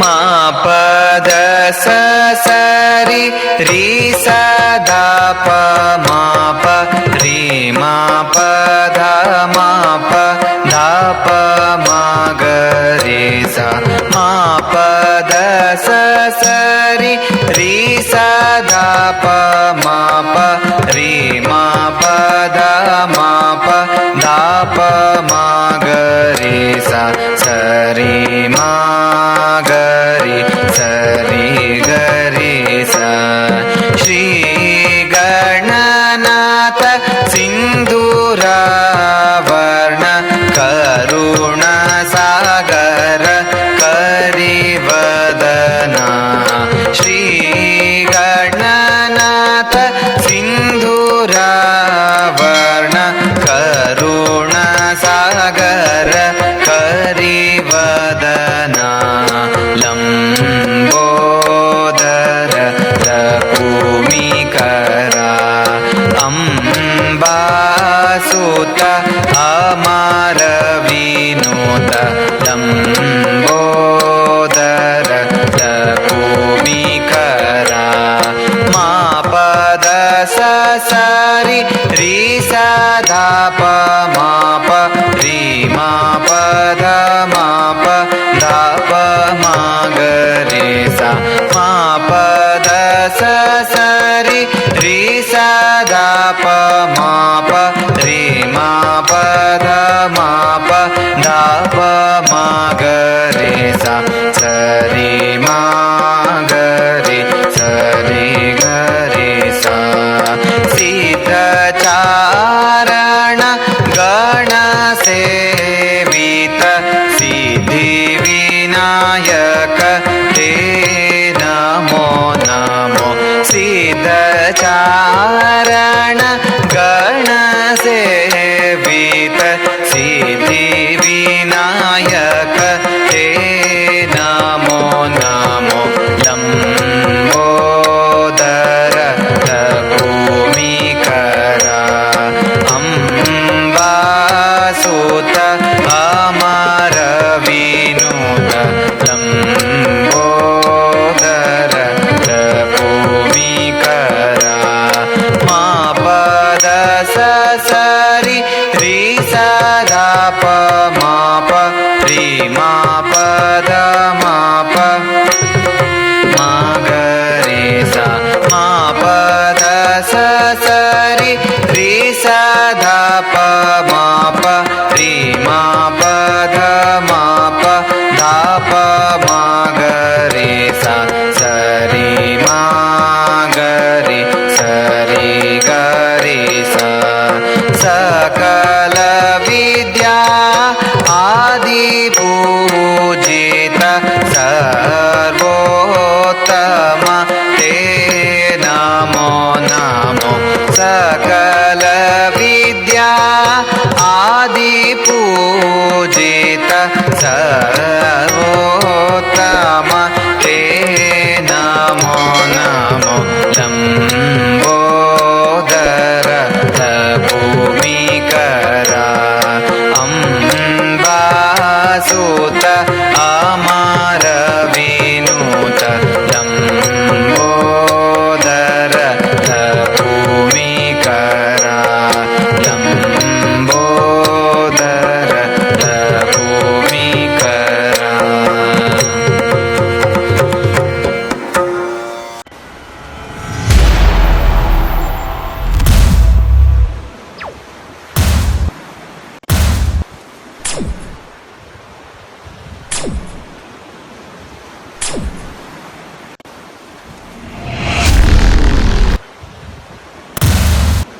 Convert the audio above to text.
मा पद सरि रि सदा प मा प रि मा प ध मा प ध प मा ग रे सा मा प द सरि रि सदा प मा प रि मा प ध मा प ध प मा ग रे सा सरि मा ग रि सा प मा पी मा पदा मा पा प मा गे सा माप पदा सरि रि सा प मा पीमापदा धा